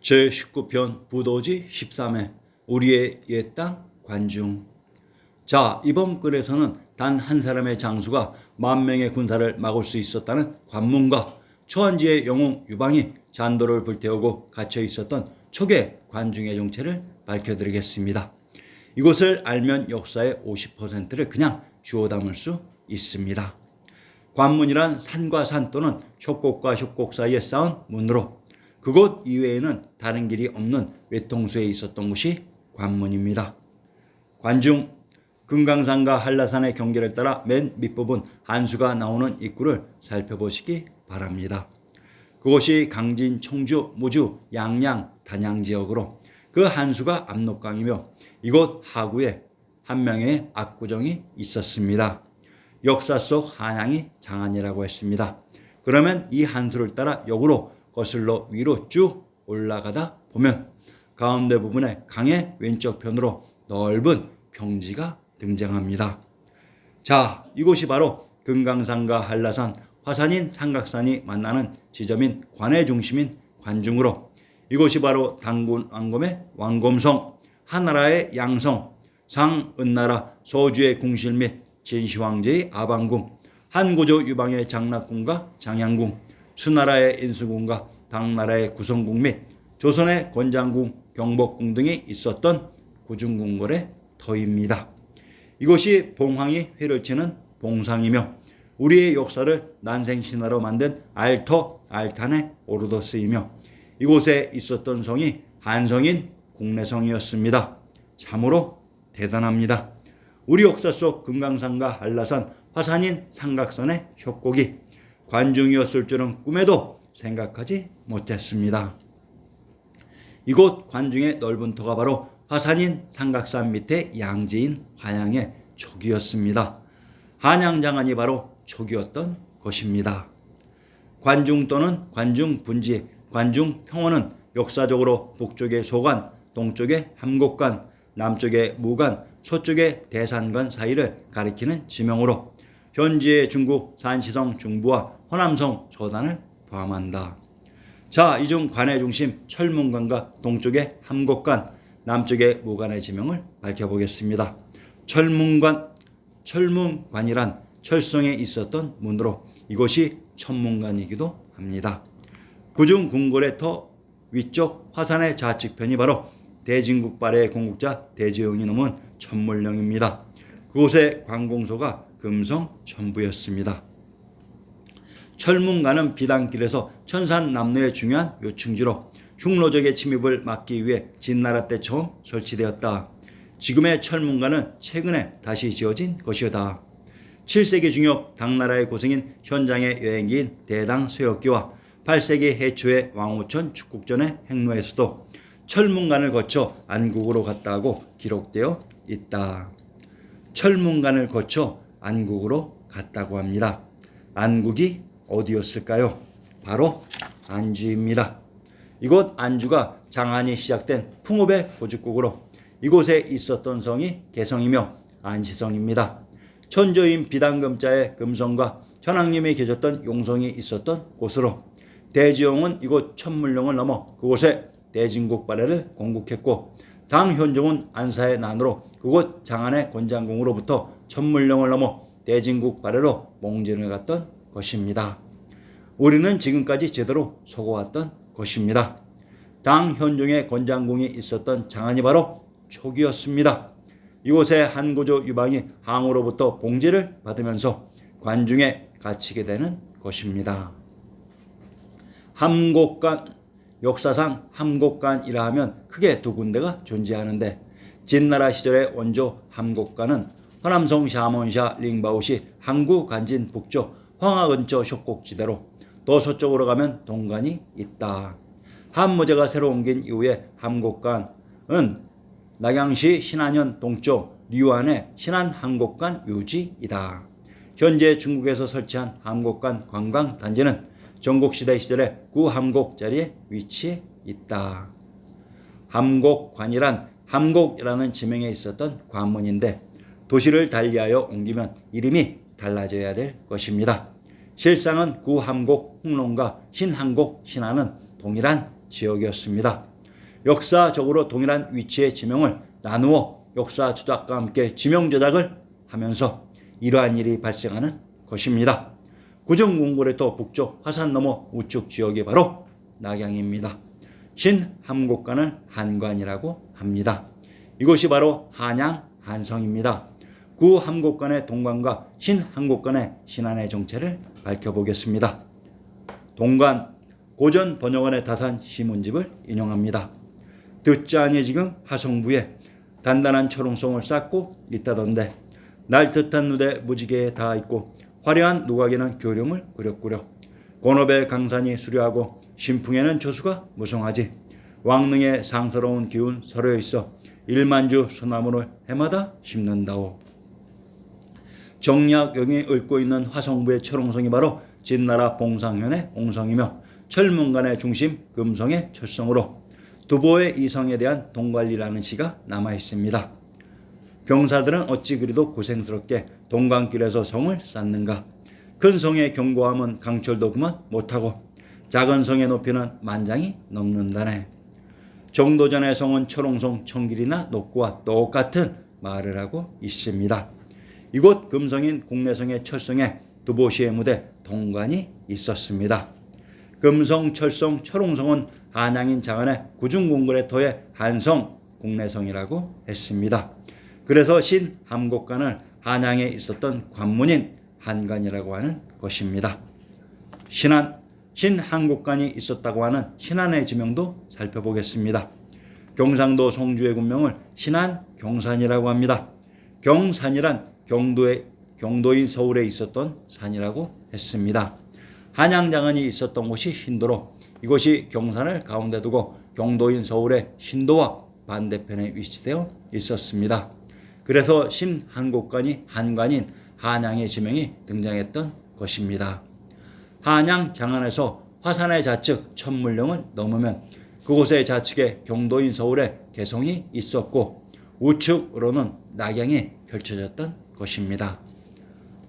제19편 부도지 13회 우리의 옛 땅 관중 자 이번 글에서는 단 한 사람의 장수가 만 명의 군사를 막을 수 있었다는 관문과 초한지의 영웅 유방이 잔도를 불태우고 갇혀 있었던 초계 관중의 정체를 밝혀드리겠습니다. 이것을 알면 역사의 50%를 그냥 주워 담을 수 있습니다. 관문이란 산과 산 또는 협곡과 협곡 사이에 쌓은 문으로 그곳 이외에는 다른 길이 없는 외통수에 있었던 곳이 관문입니다. 관중 금강산과 한라산의 경계를 따라 맨 밑부분 한수가 나오는 입구를 살펴보시기 바랍니다. 그곳이 강진, 청주, 무주, 양양, 단양 지역으로 그 한수가 압록강이며 이곳 하구에 한 명의 압구정이 있었습니다. 역사 속 한양이 장안이라고 했습니다. 그러면 이 한수를 따라 역으로 거슬러 위로 쭉 올라가다 보면 가운데 부분에 강의 왼쪽 편으로 넓은 평지가 등장합니다. 자, 이곳이 바로 금강산과 한라산, 화산인 삼각산이 만나는 지점인 관의 중심인 관중으로 이곳이 바로 당군 왕검의 왕검성, 하나라의 양성, 상은나라 소주의 궁실 및 진시황제의 아방궁, 한고조 유방의 장락궁과 장양궁, 수나라의 인수궁과 당나라의 구성궁 및 조선의 권장궁, 경복궁 등이 있었던 구중궁궐의 터입니다. 이곳이 봉황이 회를 치는 봉상이며 우리의 역사를 난생신화로 만든 알터, 알탄의 오르도스이며 이곳에 있었던 성이 한성인 국내성이었습니다. 참으로 대단합니다. 우리 역사 속 금강산과 한라산, 화산인 삼각산의 협곡이 관중이었을 줄은 꿈에도 생각하지 못했습니다. 이곳 관중의 넓은 터가 바로 화산인 삼각산 밑에 양지인 화양의 촉이었습니다. 한양장안이 바로 촉이었던 것입니다. 관중 또는 관중 분지, 관중 평원은 역사적으로 북쪽의 소관, 동쪽의 함곡관, 남쪽의 무관, 서쪽의 대산관 사이를 가리키는 지명으로 현지의 중국 산시성 중부와 호남성 저단을 포함한다. 자, 이중 관의 중심 철문관과 동쪽의 함곡관, 남쪽의 무관의 지명을 밝혀보겠습니다. 철문관, 철문관이란 철성에 있었던 문으로 이곳이 천문관이기도 합니다. 구중 궁궐의 터 위쪽 화산의 좌측편이 바로 대진국발의 공국자 대지용이 넘은 천물령입니다. 그곳의 관공소가 금성 천부였습니다. 철문관은 비단길에서 천산 남로의 중요한 요충지로 흉노적의 침입을 막기 위해 진나라 때 처음 설치되었다. 지금의 철문관은 최근에 다시 지어진 것이다. 7세기 중엽 당나라의 고생인 현장의 여행기인 대당 쇠역기와 8세기 해초의 왕우천 축국전의 행로에서도 철문관을 거쳐 안국으로 갔다고 기록되어 있다. 철문관을 거쳐 안국으로 갔다고 합니다. 안국이 어디였을까요? 바로 안주입니다. 이곳 안주가 장안이 시작된 풍업의 고죽국으로 이곳에 있었던 성이 개성이며 안시성입니다. 천조인 비단금자의 금성과 현황님이 계셨던 용성이 있었던 곳으로 대지용은 이곳 천물령을 넘어 그곳에 대진국 발해를 공국했고 당현종은 안사의 난으로 그곳 장안의 권장궁으로부터 천물령을 넘어 대진국 발해로 몽진을 갔던 것입니다. 우리는 지금까지 제대로 속아왔던 것입니다. 당 현종의 권장궁이 있었던 장안이 바로 초기였습니다. 이곳에 한고조 유방이 항으로부터 봉제를 받으면서 관중에 갇히게 되는 것입니다. 함곡관 역사상 함곡관이라 하면 크게 두 군데가 존재하는데 진나라 시절의 원조 함곡관은 허남성 샤몬샤 링바우시 항구 간진 북쪽 황하 근처 협곡지대로 또 서쪽으로 가면 동관이 있다. 한무제가 새로 옮긴 이후에 함곡관은 낙양시 신안현 동쪽 류안의 신안 항곡관 유지이다. 현재 중국에서 설치한 함곡관 관광단지는 전국시대 시절의 구함곡 자리에 위치해 있다. 함곡관이란 함곡이라는 지명에 있었던 관문인데 도시를 달리하여 옮기면 이름이 달라져야 될 것입니다. 실상은 구함곡 홍론과 신항곡 신안은 동일한 지역이었습니다. 역사적으로 동일한 위치의 지명을 나누어 역사 조작과 함께 지명 조작을 하면서 이러한 일이 발생하는 것입니다. 구정공고래도 북쪽 화산 너머 우측 지역이 바로 낙양입니다. 신함곡관은 한관이라고 합니다. 이곳이 바로 한양 한성입니다. 구함곡관의 동관과 신함곡관의 신안의 정체를 밝혀보겠습니다. 동관 고전 번역원의 다산 시문집을 인용합니다. 듣자니 지금 하성부에 단단한 초롱성을 쌓고 있다던데 날듯한 누대 무지개에 닿아 있고 화려한 누각에는 교령을 그렸구려 곤업의 강산이 수려하고 신풍에는 조수가 무성하지 왕릉의 상스러운 기운 서려 있어 일만주 소나무를 해마다 심는다오. 정약용이 읊고 있는 화성부의 철옹성이 바로 진나라 봉상현의 옹성이며 철문관의 중심 금성의 철성으로 두보의 이성에 대한 동관리라는 시가 남아 있습니다. 병사들은 어찌 그리도 고생스럽게 동관길에서 성을 쌓는가? 큰 성의 견고함은 강철도 그만 못하고 작은 성의 높이는 만장이 넘는다네. 정도전의 성은 철옹성 청길이나 녹구와 똑같은 말을 하고 있습니다. 이곳 금성인 국내성의 철성에 두보시의 무대 동관이 있었습니다. 금성, 철성, 철옹성은 한양인 장안의 구중궁궐의 터의 한성, 국내성이라고 했습니다. 그래서 신 함곡관을 한양에 있었던 관문인 한관이라고 하는 것입니다. 신안, 신한곡관이 있었다고 하는 신안의 지명도 살펴보겠습니다. 경상도 송주의 군명을 신안 경산이라고 합니다. 경산이란 경도의 경도인 서울에 있었던 산이라고 했습니다. 한양장안이 있었던 곳이 신도로 이곳이 경산을 가운데 두고 경도인 서울의 신도와 반대편에 위치되어 있었습니다. 그래서 신한곡관이 한관인 한양의 지명이 등장했던 것입니다. 한양 장안에서 화산의 좌측 천물령을 넘으면 그곳의 좌측에 경도인 서울의 개성이 있었고 우측으로는 낙양이 펼쳐졌던 것입니다.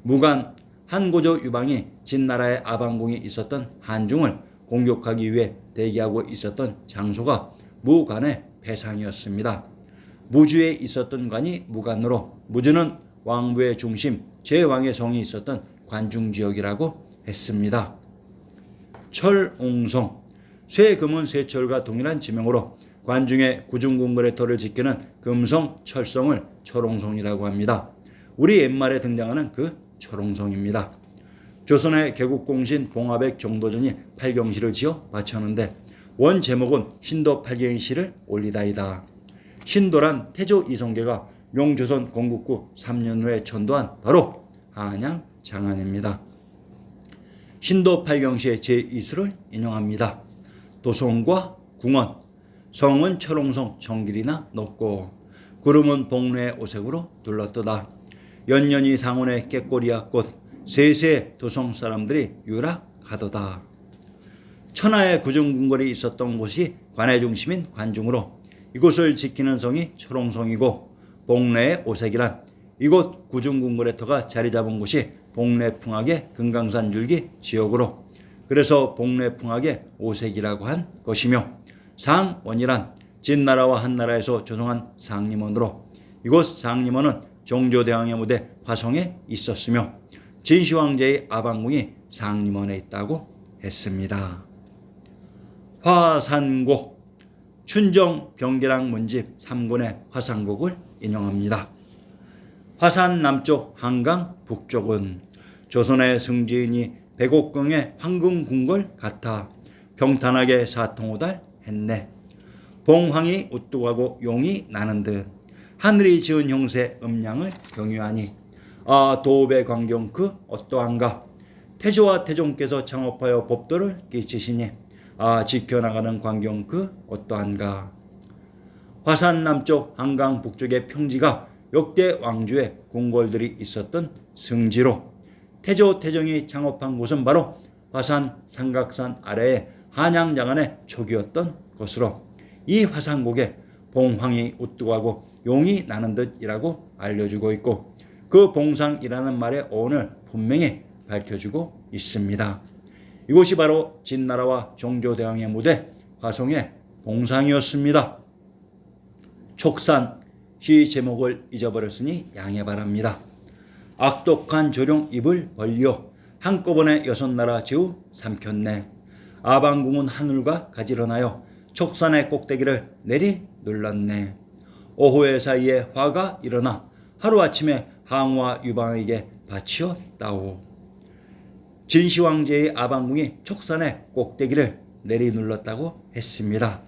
무관 한고조 유방이 진나라의 아방궁이 있었던 한중을 공격하기 위해 대기하고 있었던 장소가 무관의 배상이었습니다. 무주에 있었던 관이 무관으로 무주는 왕부의 중심 제왕의 성이 있었던 관중 지역이라고 했습니다. 철옹성 쇠금은 쇠철과 동일한 지명으로 관중의 구중궁궐의 터를 지키는 금성 철성을 철옹성이라고 합니다. 우리 옛말에 등장하는 그 철옹성입니다. 조선의 개국공신 봉화백 정도전이 팔경시를 지어 바쳤는데 원 제목은 신도 팔경시를 올리다이다. 신도란 태조 이성계가 용조선 건국후 3년 후에 전도한 바로 한양 장안입니다. 신도 팔경시의 제2수를 인용합니다. 도성과 궁원, 성은 철옹성 정길이나 높고 구름은 복례의 오색으로 둘렀도다. 연년이 상온의 깨꼬리야 꽃 세세 도성 사람들이 유락하도다. 천하의 구중궁궐이 있었던 곳이 관의 중심인 관중으로 이곳을 지키는 성이 철옹성이고 복례의 오색이란 이곳 구중궁궐의 터가 자리 잡은 곳이 복례풍악의 금강산 줄기 지역으로 그래서 복례풍악의 오색이라고 한 것이며 상원이란 진나라와 한나라에서 조성한 상림원으로 이곳 상림원은 종조대왕의 무대 화성에 있었으며 진시황제의 아방궁이 상림원에 있다고 했습니다. 화산곡 춘정 병계랑 문집 3권의 화산곡을 인용합니다. 화산 남쪽 한강 북쪽은 조선의 승지인이 백옥궁의 황금궁궐 같아 평탄하게 사통오달 했네. 봉황이 우뚝하고 용이 나는 듯 하늘이 지은 형세 음양을 경유하니 아 도읍의 광경 그 어떠한가? 태조와 태종께서 창업하여 법도를 끼치시니 아 지켜나가는 광경 그 어떠한가? 화산 남쪽 한강 북쪽의 평지가 역대 왕조의 궁궐들이 있었던 승지로 태조 태종이 창업한 곳은 바로 화산 삼각산 아래의 한양장안의 촉이었던 것으로 이 화산곡에 봉황이 우뚝하고 용이 나는 듯이라고 알려주고 있고 그 봉상이라는 말의 어원을 분명히 밝혀주고 있습니다. 이곳이 바로 진나라와 종조대왕의 무대 화성의 봉상이었습니다. 촉산 시 제목을 잊어버렸으니 양해 바랍니다. 악독한 조룡 입을 벌리어 한꺼번에 여섯 나라 제우 삼켰네. 아방궁은 하늘과 가지런하여 촉산의 꼭대기를 내리 눌렀네. 오후의 사이에 화가 일어나 하루아침에 항우와 유방에게 바치었다오. 진시황제의 아방궁이 촉산의 꼭대기를 내리 눌렀다고 했습니다.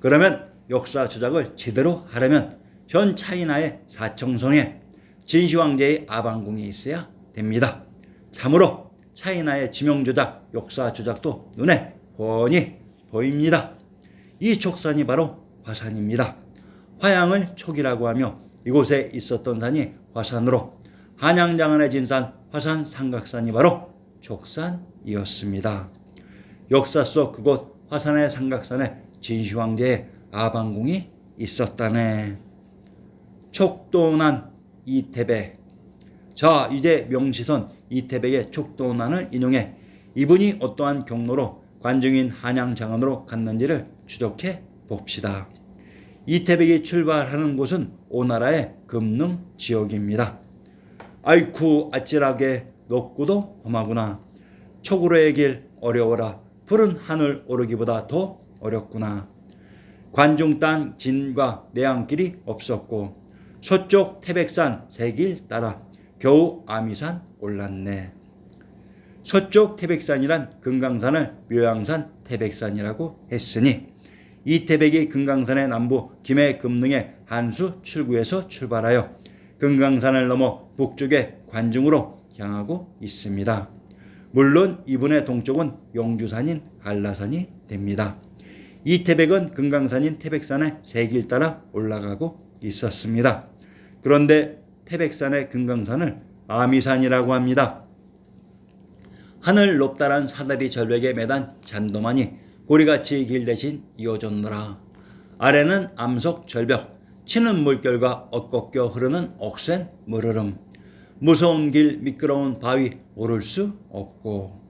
그러면 역사 조작을 제대로 하려면 현 차이나의 사청성에 진시황제의 아방궁이 있어야 됩니다. 참으로 차이나의 지명 조작, 역사 조작도 눈에 훤히 보입니다. 이 촉산이 바로 화산입니다. 화양을 촉이라고 하며 이곳에 있었던 산이 화산으로 한양장안의 진산 화산 삼각산이 바로 촉산이었습니다. 역사 속 그곳 화산의 삼각산에 진시황제의 아방궁이 있었다네. 촉도난 이태백. 자, 이제 명시선 이태백의 촉도난을 인용해 이분이 어떠한 경로로 관중인 한양 장안으로 갔는지를 추적해 봅시다. 이태백이 출발하는 곳은 오나라의 금능 지역입니다. 아이쿠 아찔하게 높고도 험하구나. 촉으로의 길 어려워라. 푸른 하늘 오르기보다 더 어렵구나. 관중 땅 진과 내안길이 없었고 서쪽 태백산 세길 따라 겨우 아미산 올랐네. 서쪽 태백산이란 금강산을 묘양산 태백산이라고 했으니 이 태백이 금강산의 남부 김해 금능의 한수 출구에서 출발하여 금강산을 넘어 북쪽의 관중으로 향하고 있습니다. 물론 이분의 동쪽은 용주산인 한라산이 됩니다. 이 태백은 금강산인 태백산의 세길 따라 올라가고 있었습니다. 그런데 태백산의 금강산을 아미산이라고 합니다. 하늘 높다란 사다리 절벽에 매단 잔도만이 고리같이 길 대신 이어졌노라. 아래는 암석 절벽, 치는 물결과 엇꺾여 흐르는 억센 물흐름, 무서운 길 미끄러운 바위 오를 수 없고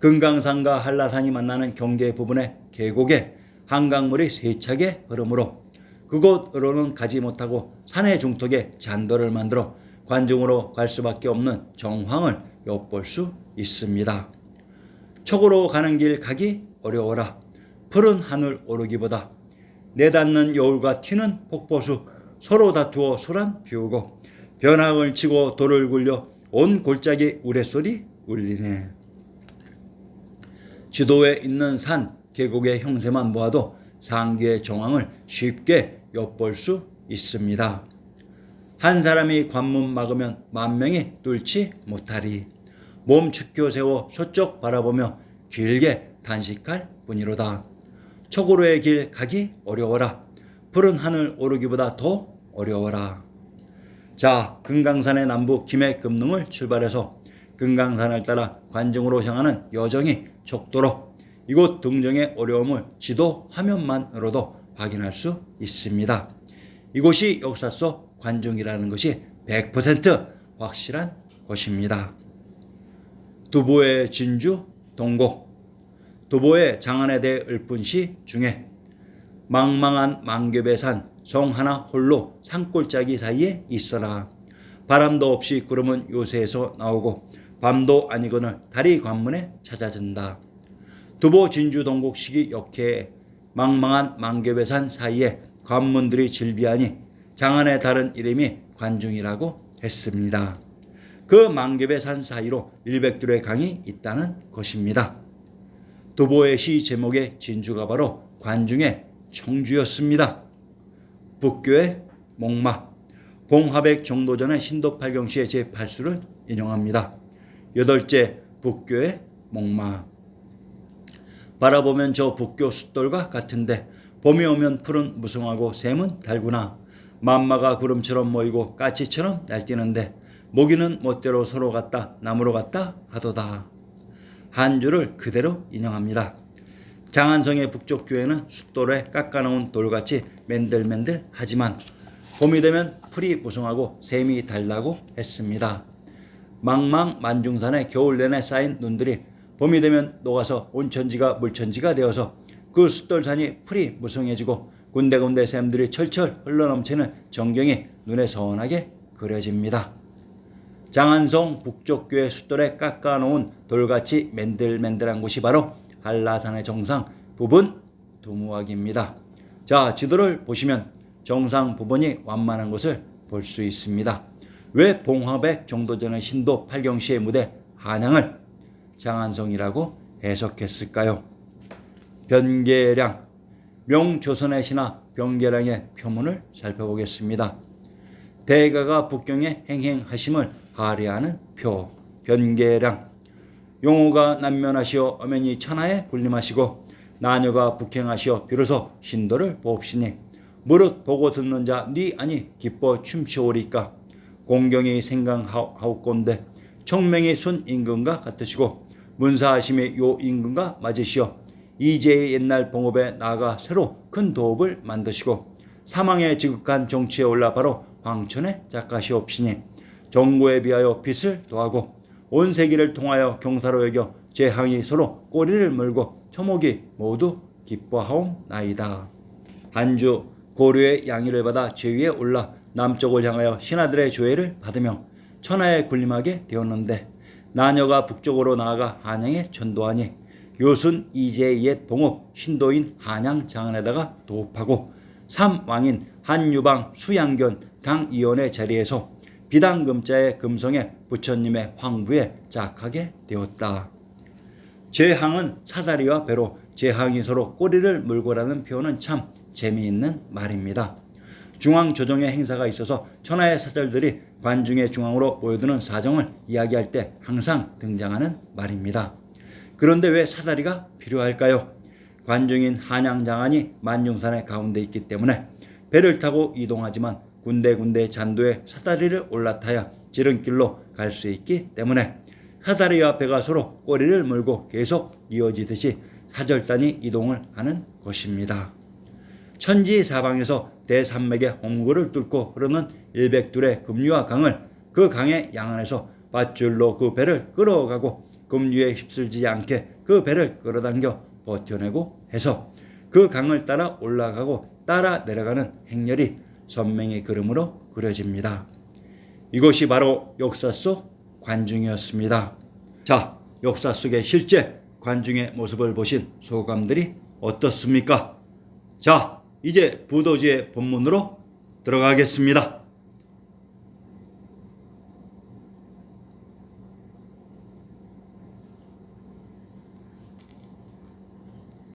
금강산과 한라산이 만나는 경계 부분의 계곡에 한강물이 세차게 흐르므로 그곳으로는 가지 못하고 산의 중턱에 잔도를 만들어 관중으로 갈 수밖에 없는 정황을 엿볼 수 있습니다. 촉으로 가는 길 가기 어려워라. 푸른 하늘 오르기보다 내닿는 여울과 튀는 폭포수 서로 다투어 소란 피우고 변학을 치고 돌을 굴려 온 골짜기 우레소리 울리네. 지도에 있는 산 계곡의 형세만 보아도 상기의 정황을 쉽게 엿볼 수 있습니다. 한 사람이 관문 막으면 만 명이 뚫지 못하리. 몸 축혀 세워 서쪽 바라보며 길게 단식할 뿐이로다. 촉으로의 길 가기 어려워라. 푸른 하늘 오르기보다 더 어려워라. 자, 금강산의 남부 김해 금능을 출발해서 금강산을 따라 관중으로 향하는 여정이 촉도로 이곳 등정의 어려움을 지도 화면만으로도 확인할 수 있습니다. 이곳이 역사 속 관중이라는 것이 100% 확실한 것입니다. 두보의 진주 동곡 두보의 장안에 대해 읊은 시 중에 망망한 망겹의 산 성 하나 홀로 산골짜기 사이에 있어라. 바람도 없이 구름은 요새에서 나오고 밤도 아니거늘 달이 관문에 찾아든다. 두보 진주 동곡식이 역해 망망한 망겹의 산 사이에 관문들이 질비하니 장안의 다른 이름이 관중이라고 했습니다. 그 망겹의 산 사이로 일백두의 강이 있다는 것입니다. 두보의 시 제목의 진주가 바로 관중의 청주였습니다. 북교의 목마 봉화백 정도 전의 신도팔경 시의 제8수를 인용합니다. 여덟째 북교의 목마 바라보면 저 북교 숫돌과 같은데 봄이 오면 푸른 무성하고 샘은 달구나 만마가 구름처럼 모이고 까치처럼 날뛰는데 모기는 멋대로 서로 갔다 나무로 갔다 하도다. 한 줄을 그대로 인용합니다. 장안성의 북쪽 교회는 숫돌에 깎아놓은 돌같이 맨들맨들하지만 봄이 되면 풀이 무성하고 샘이 달다고 했습니다. 망망 만중산에 겨울 내내 쌓인 눈들이 봄이 되면 녹아서 온천지가 물천지가 되어서 그 숫돌산이 풀이 무성해지고 군데군데 샘들이 철철 흘러넘치는 전경이 눈에 선하게 그려집니다. 장안성 북쪽교의 숫돌에 깎아놓은 돌같이 맨들맨들한 곳이 바로 한라산의 정상 부분 두무학입니다. 자, 지도를 보시면 정상 부분이 완만한 것을 볼 수 있습니다. 왜 봉화백 정도 전의 신도 팔경시의 무대 한양을 장안성이라고 해석했을까요? 변계량 명조선의 신화 변계량의 표문을 살펴보겠습니다. 대가가 북경에 행행하심을 하리하는 표 변계량. 용호가 난면하시어 어머니 천하에 군림하시고 나녀가 북행하시어 비로소 신도를 보옵시니 무릇 보고 듣는 자네 아니 기뻐 춤추오리까? 공경이 생강하옵건대 청명이 순 임금과 같으시고 문사하심이 요 임금과 맞으시어 이제의 옛날 봉업에 나아가 새로 큰 도읍을 만드시고 사망에 지극한 정치에 올라 바로 황천에 작가시옵시니 정고에 비하여 빛을 도하고 온 세기를 통하여 경사로 여겨 제항이 서로 꼬리를 물고 처목이 모두 기뻐하옵나이다. 한 주 고려의 양의를 받아 제위에 올라 남쪽을 향하여 신하들의 조회를 받으며 천하에 군림하게 되었는데 나녀가 북쪽으로 나아가 한양에 전도하니 요순 이제의 옛 봉업 신도인 한양 장안에다가 도읍하고 삼왕인 한유방 수양견 강이원의 자리에서 비단금자의 금성에 부처님의 황부에 짝하게 되었다. 제항은 사다리와 배로 제항이 서로 꼬리를 물고라는 표현은 참 재미있는 말입니다. 중앙 조정의 행사가 있어서 천하의 사절들이 관중의 중앙으로 모여드는 사정을 이야기할 때 항상 등장하는 말입니다. 그런데 왜 사다리가 필요할까요? 관중인 한양 장안이 만중산의 가운데 있기 때문에 배를 타고 이동하지만 군데군데 잔도에 사다리를 올라타야 지름길로 갈 수 있기 때문에 사다리와 배가 서로 꼬리를 물고 계속 이어지듯이 사절단이 이동을 하는 것입니다. 천지 사방에서 대산맥의 홍구를 뚫고 흐르는 일백둘의 금류와 강을 그 강의 양안에서 밧줄로 그 배를 끌어가고 금류에 휩쓸지 않게 그 배를 끌어당겨 버텨내고 해서 그 강을 따라 올라가고 따라 내려가는 행렬이 선명의 그림으로 그려집니다. 이것이 바로 역사 속 관중이었습니다. 자, 역사 속의 실제 관중의 모습을 보신 소감들이 어떻습니까? 자, 이제 부도지의 본문으로 들어가겠습니다.